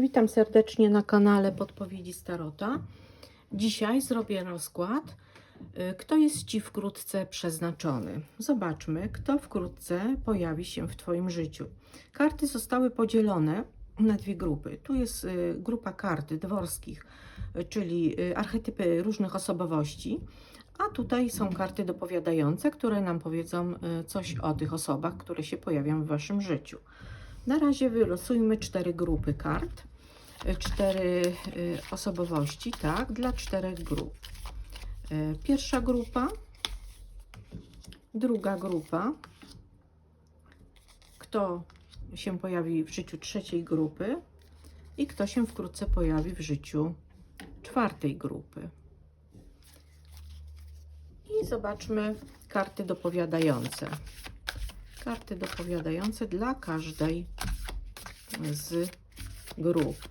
Witam serdecznie na kanale Podpowiedzi Starota. Dzisiaj zrobię rozkład, y, kto jest Ci wkrótce przeznaczony. Zobaczmy, kto wkrótce pojawi się w Twoim życiu. Karty zostały podzielone na dwie grupy. Tu jest y, grupa kart dworskich, y, czyli archetypy różnych osobowości, a tutaj są karty dopowiadające, które nam powiedzą coś o tych osobach, które się pojawią w Waszym życiu. Na razie wylosujmy cztery grupy kart, cztery y, osobowości, tak, dla czterech grup. Y, Pierwsza grupa, druga grupa, kto się pojawi w życiu trzeciej grupy i kto się wkrótce pojawi w życiu czwartej grupy. I zobaczmy karty dopowiadające. Karty dopowiadające dla każdej z grup.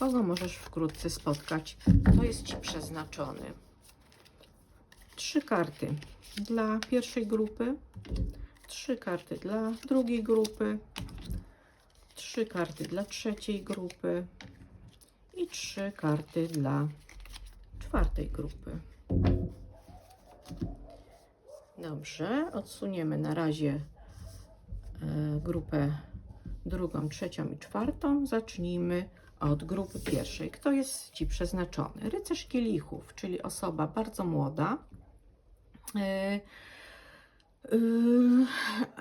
Kogo możesz wkrótce spotkać? Kto jest Ci przeznaczony? Trzy karty dla pierwszej grupy, trzy karty dla drugiej grupy, trzy karty dla trzeciej grupy i trzy karty dla czwartej grupy. Dobrze, odsuniemy na razie e, grupę drugą, trzecią i czwartą. Zacznijmy od grupy pierwszej. Kto jest Ci przeznaczony? Rycerz kielichów, czyli osoba bardzo młoda. e, e,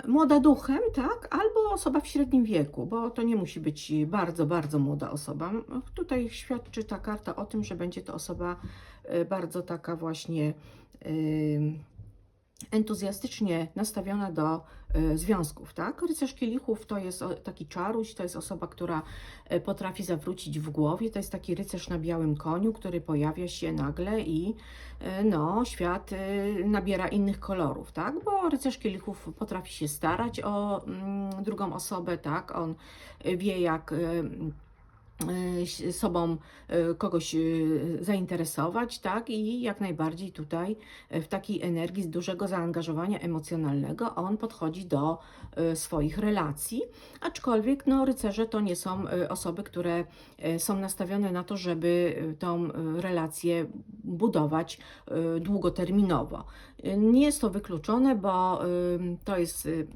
młoda duchem, tak? Albo osoba w średnim wieku, bo to nie musi być bardzo, bardzo młoda osoba. Tutaj świadczy ta karta o tym, że będzie to osoba e, bardzo taka właśnie entuzjastycznie nastawiona do związków, tak? Rycerz kielichów to jest taki czaruś, to jest osoba, która e, potrafi zawrócić w głowie, to jest taki rycerz na białym koniu, który pojawia się nagle i e, no, świat e, nabiera innych kolorów, tak? Bo rycerz kielichów potrafi się starać o mm, drugą osobę, tak? On e, wie jak e, e, sobą e, kogoś e, zainteresować, tak? I jak najbardziej tutaj w takiej energii z dużego zaangażowania emocjonalnego on podchodzi do swoich relacji, aczkolwiek no, rycerze to nie są osoby, które są nastawione na to, żeby tą relację budować długoterminowo. Nie jest to wykluczone, bo to jest y,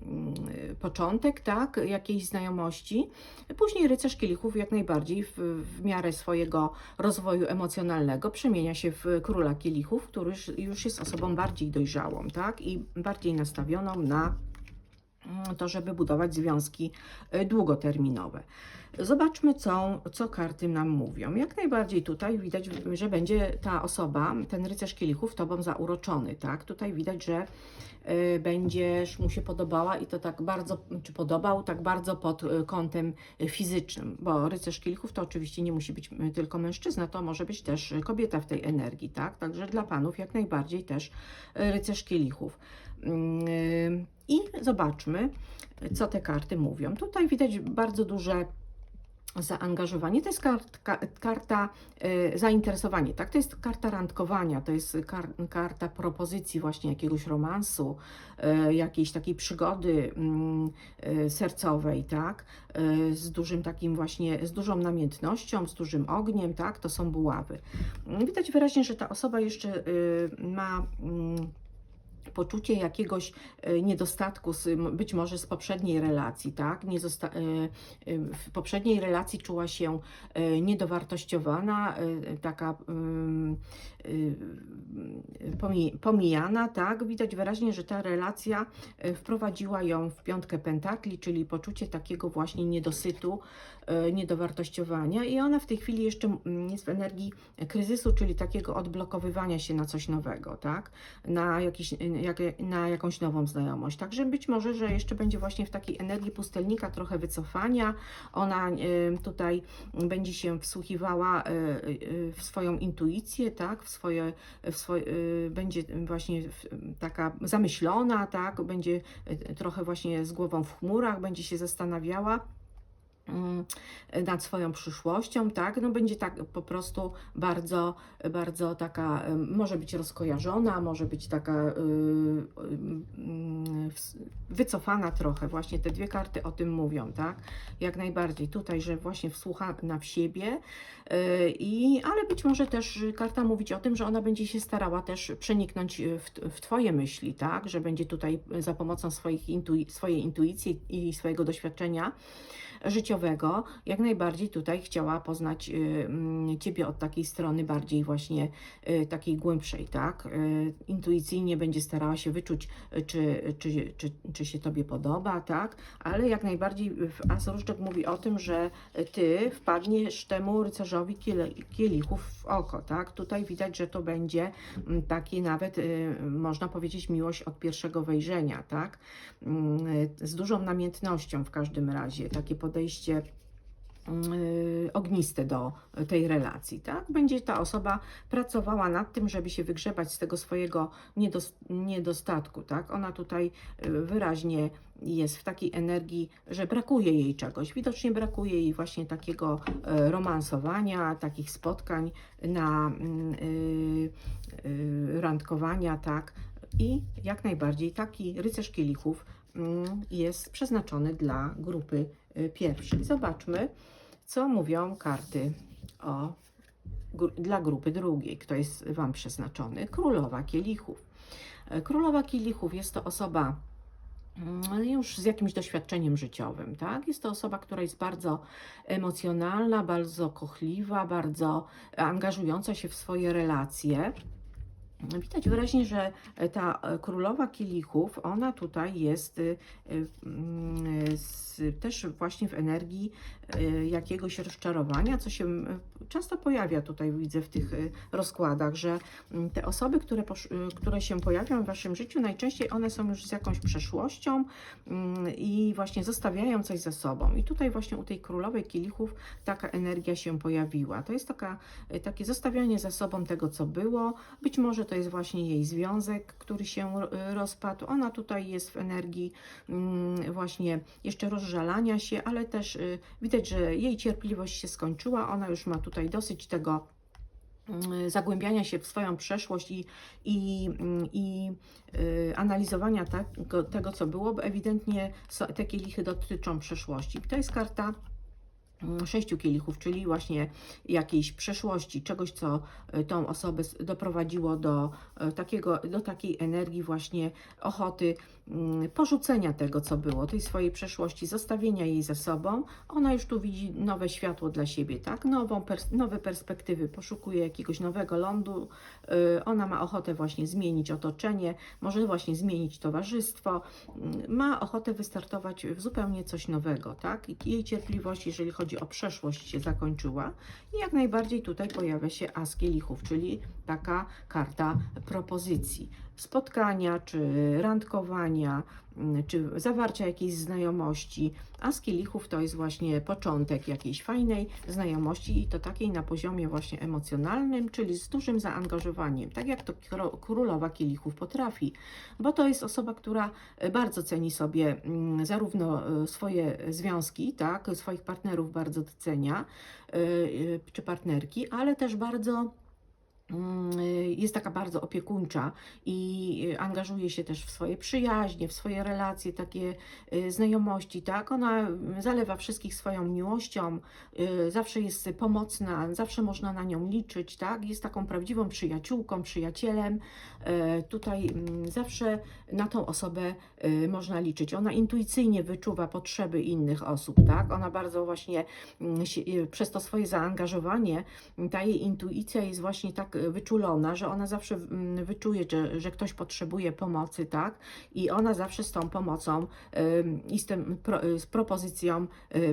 y, początek, tak, jakiejś znajomości. Później rycerz kielichów jak najbardziej w, w miarę swojego rozwoju emocjonalnego przemienia się w króla kielichów, który już, jest osobą bardziej dojrzałą, tak, i bardziej nastawioną na to, żeby budować związki y, długoterminowe. Zobaczmy, co, co karty nam mówią. Jak najbardziej tutaj widać, że będzie ta osoba, ten rycerz kielichów, tobą zauroczony, tak? Tutaj widać, że y, będziesz mu się podobała i to tak bardzo, czy podobał, tak bardzo pod y, kątem fizycznym, bo rycerz kielichów to oczywiście nie musi być tylko mężczyzna, to może być też kobieta w tej energii, tak? Także dla panów jak najbardziej też y, rycerz kielichów. Mm, I zobaczmy, co te karty mówią. Tutaj widać bardzo duże zaangażowanie. To jest kartka, karta e, zainteresowanie, tak? To jest karta randkowania, to jest kar, karta propozycji właśnie jakiegoś romansu, e, jakiejś takiej przygody mm, e, sercowej, tak? E, z dużym takim właśnie, z dużą namiętnością, z dużym ogniem, tak? To są buławy. Widać wyraźnie, że ta osoba jeszcze e, ma mm, poczucie jakiegoś e, niedostatku, z, być może z poprzedniej relacji, tak? Nie zosta- e, e, w poprzedniej relacji czuła się niedowartościowana, taka pomi- pomijana, tak? Widać wyraźnie, że ta relacja wprowadziła ją w piątkę pentakli, czyli poczucie takiego właśnie niedosytu, niedowartościowania i ona w tej chwili jeszcze mm, jest w energii kryzysu, czyli takiego odblokowywania się na coś nowego, tak? Na, jakiś, jak, na jakąś nową znajomość. Także być może, że jeszcze będzie właśnie w takiej energii pustelnika trochę wycofania. Ona tutaj będzie się wsłuchiwała e, e, w swoją intuicję, tak? W swoje, w swoje, e, będzie właśnie taka zamyślona, tak? Będzie trochę właśnie z głową w chmurach, będzie się zastanawiała nad swoją przyszłością, tak? No będzie tak po prostu bardzo, bardzo taka, może być rozkojarzona, może być taka y, y, mm, wycofana trochę. Właśnie te dwie karty o tym mówią, tak? Jak najbardziej tutaj, że właśnie wsłuchana w siebie y, i, ale być może też karta mówić o tym, że ona będzie się starała też przeniknąć w, w Twoje myśli, tak? Że będzie tutaj za pomocą swoich intui- swojej intuicji i swojego doświadczenia życiowego, jak najbardziej tutaj chciała poznać y, mm, Ciebie od takiej strony bardziej właśnie y, takiej głębszej, tak? Y, Intuicyjnie będzie starała się wyczuć, czy, czy, czy, czy się Tobie podoba, tak? Ale jak najbardziej As Różdżek mówi o tym, że Ty wpadniesz temu rycerzowi kielichów w oko, tak? Tutaj widać, że to będzie mm, taki nawet, można powiedzieć, miłość od pierwszego wejrzenia, tak? Mm, Z dużą namiętnością w każdym razie, takie podejście y, ogniste do tej relacji, tak? Będzie ta osoba pracowała nad tym, żeby się wygrzebać z tego swojego niedos- niedostatku, tak? Ona tutaj y, wyraźnie jest w takiej energii, że brakuje jej czegoś. Widocznie brakuje jej właśnie takiego e, romansowania, takich spotkań na mm, y, y, randkowania, tak? I jak najbardziej taki rycerz kielichów mm, jest przeznaczony dla grupy y, pierwszej. Zobaczmy, co mówią karty o, dla grupy drugiej. Kto jest Wam przeznaczony? Królowa kielichów. E, Królowa kielichów jest to osoba mm, już z jakimś doświadczeniem życiowym, tak? Jest to osoba, która jest bardzo emocjonalna, bardzo kochliwa, bardzo angażująca się w swoje relacje. Widać wyraźnie, że ta e, królowa kielichów, ona tutaj jest y, mm, z, też właśnie w energii jakiegoś rozczarowania, co się często pojawia tutaj, widzę w tych y, rozkładach, że mm, te osoby, które, y, które się pojawią w Waszym życiu, najczęściej one są już z jakąś przeszłością mm, i właśnie zostawiają coś za sobą. I tutaj właśnie u tej królowej kielichów taka energia się pojawiła. To jest taka, y, takie zostawianie za sobą tego, co było. Być może to jest właśnie jej związek, który się rozpadł. Ona tutaj jest w energii mm, właśnie jeszcze rozżalania się, ale też widać, że jej cierpliwość się skończyła. Ona już ma tutaj dosyć tego mm, zagłębiania się w swoją przeszłość i, i, mm, i y, analizowania tego, tego, co było, bo ewidentnie so, te kielichy dotyczą przeszłości. To jest karta sześciu kielichów, czyli właśnie jakiejś przeszłości, czegoś, co y, tą osobę doprowadziło do y, takiego, do takiej energii właśnie ochoty mm, porzucenia tego, co było, tej swojej przeszłości, zostawienia jej za sobą. Ona już tu widzi nowe światło dla siebie, tak? Nową pers- nowe perspektywy, poszukuje jakiegoś nowego lądu. Y, Ona ma ochotę właśnie zmienić otoczenie, może właśnie zmienić towarzystwo, mm, ma ochotę wystartować w zupełnie coś nowego, tak? I Jej cierpliwość, jeżeli chodzi o przeszłość, się zakończyła i jak najbardziej tutaj pojawia się as kielichów, czyli taka karta propozycji. Spotkania, czy randkowania, czy zawarcia jakiejś znajomości. As kielichów to jest właśnie początek jakiejś fajnej znajomości i to takiej na poziomie właśnie emocjonalnym, czyli z dużym zaangażowaniem, tak jak to królowa kielichów potrafi, bo to jest osoba, która e, bardzo ceni sobie mm, zarówno e, swoje związki, tak, swoich partnerów bardzo docenia, e, czy partnerki, ale też bardzo mm, jest taka bardzo opiekuńcza i y, angażuje się też w swoje przyjaźnie, w swoje relacje, takie y, znajomości, tak? Ona y, zalewa wszystkich swoją miłością, y, zawsze jest pomocna, zawsze można na nią liczyć, tak? Jest taką prawdziwą przyjaciółką, przyjacielem. E, Tutaj mm, zawsze na tą osobę y, można liczyć. Ona intuicyjnie wyczuwa potrzeby innych osób, tak? Ona bardzo właśnie mm, y, przez to swoje zaangażowanie ta jej intuicja jest właśnie tak e, wyczulona, że ona zawsze mm, wyczuje, że, że ktoś potrzebuje pomocy, tak? I ona zawsze z tą pomocą i z, tym, z propozycją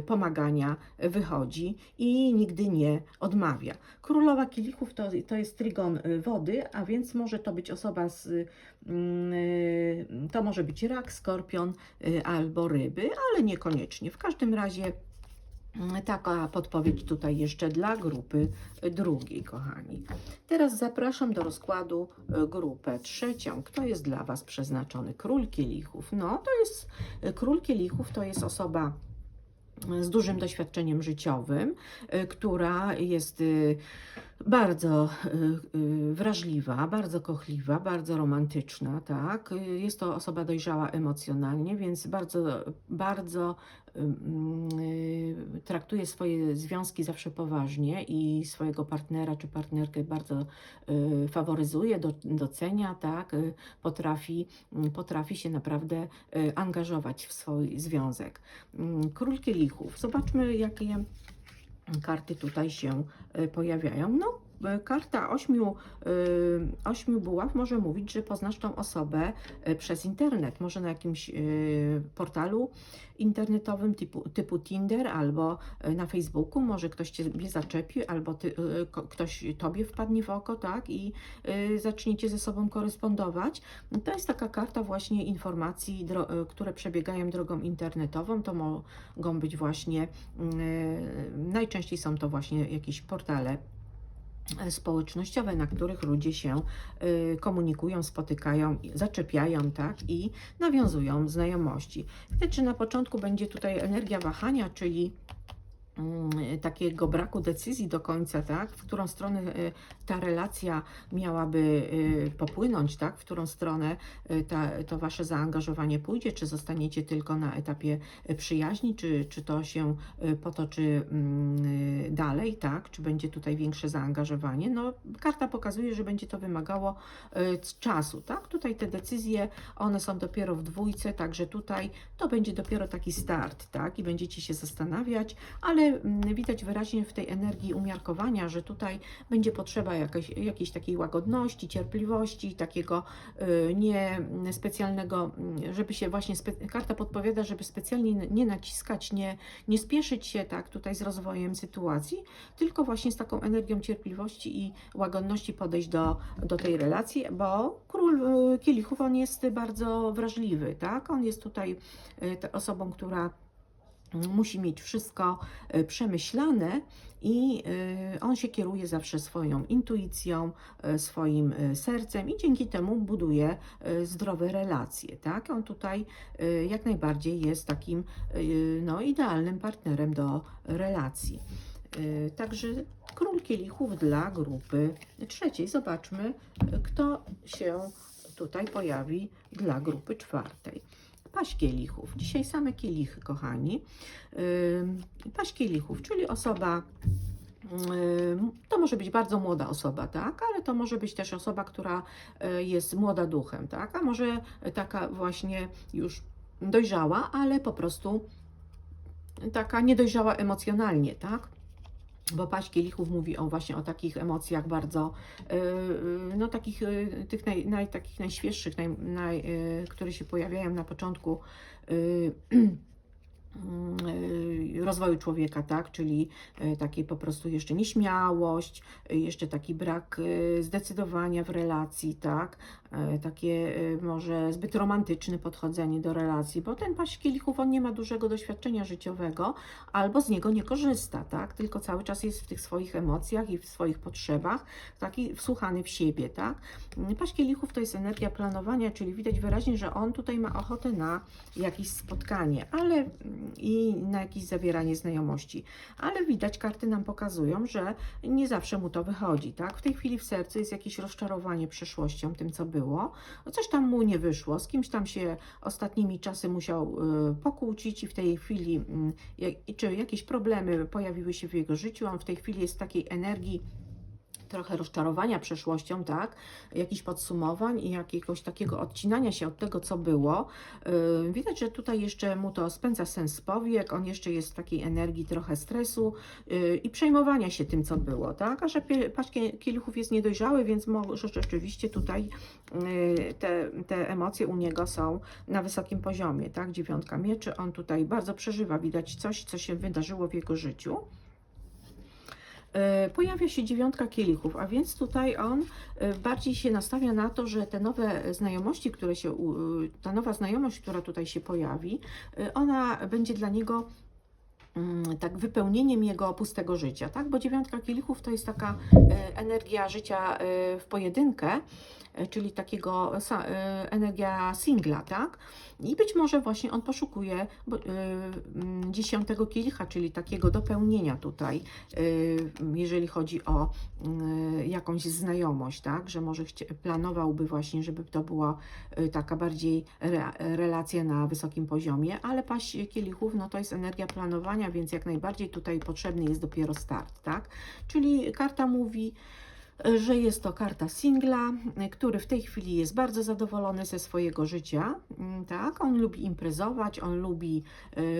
pomagania wychodzi i nigdy nie odmawia. Królowa kielichów to, to jest trygon wody, a więc może to być osoba z, mm, to może być rak, skorpion e, albo ryby, ale niekoniecznie. W każdym razie Mm, Taka podpowiedź tutaj jeszcze dla grupy drugiej, kochani. Teraz zapraszam do rozkładu grupę trzecią. Kto jest dla Was przeznaczony? Król kielichów. No, to jest król kielichów, to jest osoba z dużym doświadczeniem życiowym, y, która jest y, bardzo y, y, wrażliwa, bardzo kochliwa, bardzo romantyczna, tak? Jest to osoba dojrzała emocjonalnie, więc bardzo, bardzo y, traktuje swoje związki zawsze poważnie i swojego partnera czy partnerkę bardzo faworyzuje, do, docenia, tak? Potrafi, potrafi się naprawdę angażować w swój związek. Król kielichów. Zobaczmy, jakie karty tutaj się y, pojawiają. No, karta ośmiu, y, ośmiu buław może mówić, że poznasz tą osobę y, przez internet, może na jakimś portalu internetowym typu, typu Tinder albo na Facebooku, może ktoś Ciebie zaczepi, albo ty, ktoś Tobie wpadnie w oko, tak, i zaczniecie ze sobą korespondować. No, To jest taka karta właśnie informacji, które przebiegają drogą internetową, to mogą być właśnie Yy, Najczęściej są to właśnie jakieś portale e, społecznościowe, na których ludzie się y, komunikują, spotykają, zaczepiają, tak, i nawiązują znajomości. Widać, że na początku będzie tutaj energia wahania, czyli takiego braku decyzji do końca, tak, w którą stronę y, ta relacja miałaby y, popłynąć, tak, w którą stronę y, ta, to wasze zaangażowanie pójdzie, czy zostaniecie tylko na etapie przyjaźni, czy, czy to się potoczy mm, dalej, tak, czy będzie tutaj większe zaangażowanie. No, karta pokazuje, że będzie to wymagało czasu, tak, tutaj te decyzje, one są dopiero w dwójce, także tutaj to będzie dopiero taki start, tak, i będziecie się zastanawiać, ale mm, widać wyraźnie w tej energii umiarkowania, że tutaj będzie potrzeba jakiejś takiej łagodności, cierpliwości, takiego y, nie specjalnego, mm, żeby się właśnie, karta podpowiada, żeby specjalnie nie naciskać, nie, nie spieszyć się tak tutaj z rozwojem sytuacji, tylko właśnie z taką energią cierpliwości i łagodności podejść do, do tej relacji, bo król y, kielichów, on jest bardzo wrażliwy, tak? On jest tutaj y, osobą, która musi mieć wszystko y, przemyślane i y, on się kieruje zawsze swoją intuicją, y, swoim sercem i dzięki temu buduje zdrowe relacje, tak? On tutaj jak najbardziej jest takim no, idealnym partnerem do relacji. Także król kielichów dla grupy trzeciej. Zobaczmy, kto się tutaj pojawi dla grupy czwartej. Paść kielichów. Dzisiaj same kielichy, kochani. Ym, Paść kielichów, czyli osoba, ym, to może być bardzo młoda osoba, tak, ale to może być też osoba, która y, jest młoda duchem, tak, a może taka właśnie już dojrzała, ale po prostu taka niedojrzała emocjonalnie, tak? Bo paść kielichów mówi o właśnie o takich emocjach bardzo, yy, no takich, yy, tych naj, naj, takich najświeższych, naj, naj, które się pojawiają na początku rozwoju człowieka, tak? Czyli yy, takie po prostu jeszcze nieśmiałość, yy, jeszcze taki brak zdecydowania w relacji, tak? Takie może zbyt romantyczne podchodzenie do relacji, bo ten paść kielichów, on nie ma dużego doświadczenia życiowego, albo z niego nie korzysta, tak? Tylko cały czas jest w tych swoich emocjach i w swoich potrzebach, taki wsłuchany w siebie, tak? Paść kielichów to jest energia planowania, czyli widać wyraźnie, że on tutaj ma ochotę na jakieś spotkanie, ale i na jakieś zawieranie znajomości. Ale widać, karty nam pokazują, że nie zawsze mu to wychodzi, tak? W tej chwili w sercu jest jakieś rozczarowanie przeszłością, tym co było. Coś tam mu nie wyszło, z kimś tam się ostatnimi czasy musiał y, pokłócić i w tej chwili, mm, czy jakieś problemy pojawiły się w jego życiu, on w tej chwili jest w takiej energii trochę rozczarowania przeszłością, tak, jakichś podsumowań i jakiegoś takiego odcinania się od tego, co było. Yy, widać, że tutaj jeszcze mu to spędza sens powiek, on jeszcze jest w takiej energii trochę stresu yy, i przejmowania się tym, co było, tak, a że kie- kielichów jest niedojrzały, więc może rzeczywiście tutaj yy, te, te emocje u niego są na wysokim poziomie, tak, dziewiątka mieczy, on tutaj bardzo przeżywa, widać coś, co się wydarzyło w jego życiu. E, Pojawia się dziewiątka kielichów, a więc tutaj on e, bardziej się nastawia na to, że te nowe znajomości, które się, ta nowa znajomość, która tutaj się pojawi, e, ona będzie dla niego tak wypełnieniem jego pustego życia, tak? Bo dziewiątka kielichów to jest taka e, energia życia e, w pojedynkę, e, czyli takiego energia singla, tak? I być może właśnie on poszukuje mm, dziesiątego kielicha, czyli takiego dopełnienia tutaj, jeżeli chodzi o mm, jakąś znajomość, tak? Że może planowałby właśnie, żeby to była taka bardziej re, relacja na wysokim poziomie, ale paść kielichów, no to jest energia planowania, więc jak najbardziej tutaj potrzebny jest dopiero start, tak? Czyli karta mówi, że jest to karta singla, który w tej chwili jest bardzo zadowolony ze swojego życia. Mm, Tak, on lubi imprezować, on lubi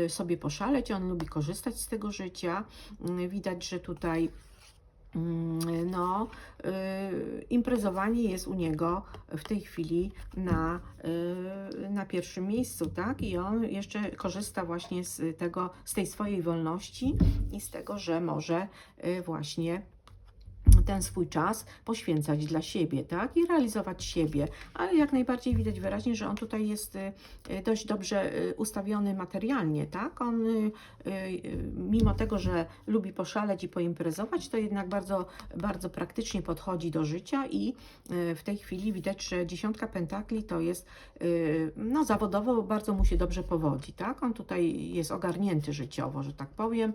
y, sobie poszaleć, on lubi korzystać z tego życia. Mm, Widać, że tutaj no, y, imprezowanie jest u niego w tej chwili na, y, na pierwszym miejscu, tak? I on jeszcze korzysta właśnie z tego, z tej swojej wolności i z tego, że może y, właśnie ten swój czas poświęcać dla siebie, tak? I realizować siebie. Ale jak najbardziej widać wyraźnie, że on tutaj jest y, y, dość dobrze y, ustawiony materialnie, tak? On mimo tego, że lubi poszaleć i poimprezować, to jednak bardzo, bardzo praktycznie podchodzi do życia i w tej chwili widać, że dziesiątka pentakli to jest no zawodowo bardzo mu się dobrze powodzi, tak? On tutaj jest ogarnięty życiowo, że tak powiem,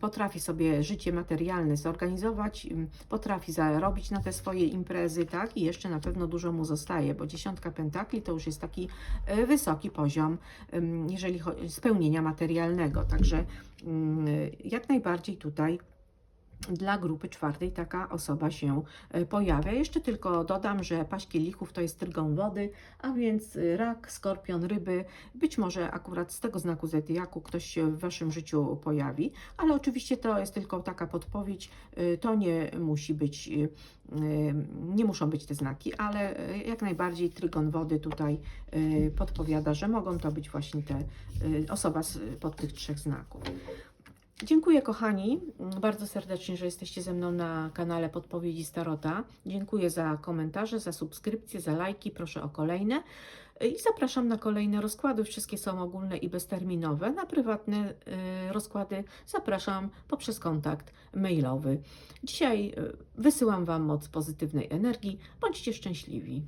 potrafi sobie życie materialne zorganizować, potrafi zarobić na te swoje imprezy, tak? I jeszcze na pewno dużo mu zostaje, bo dziesiątka pentakli to już jest taki y, wysoki poziom, jeżeli chodzi spełnienia materialnego. Także jak najbardziej tutaj dla grupy czwartej taka osoba się e, pojawia. Jeszcze tylko dodam, że paść kielichów to jest trygon wody, a więc y, rak, skorpion, ryby. Być może akurat z tego znaku zodiaku ktoś się w Waszym życiu pojawi, ale oczywiście to jest tylko taka podpowiedź. y, To nie musi być, nie muszą być te znaki, ale jak najbardziej trygon wody tutaj podpowiada, że mogą to być właśnie te osoba pod tych trzech znaków. Dziękuję kochani mm, bardzo serdecznie, że jesteście ze mną na kanale Podpowiedzi Starota. Dziękuję za komentarze, za subskrypcje, za lajki, proszę o kolejne. I zapraszam na kolejne rozkłady. Wszystkie są ogólne i bezterminowe. Na prywatne y, rozkłady zapraszam poprzez kontakt mailowy. Dzisiaj y, wysyłam Wam moc pozytywnej energii. Bądźcie szczęśliwi.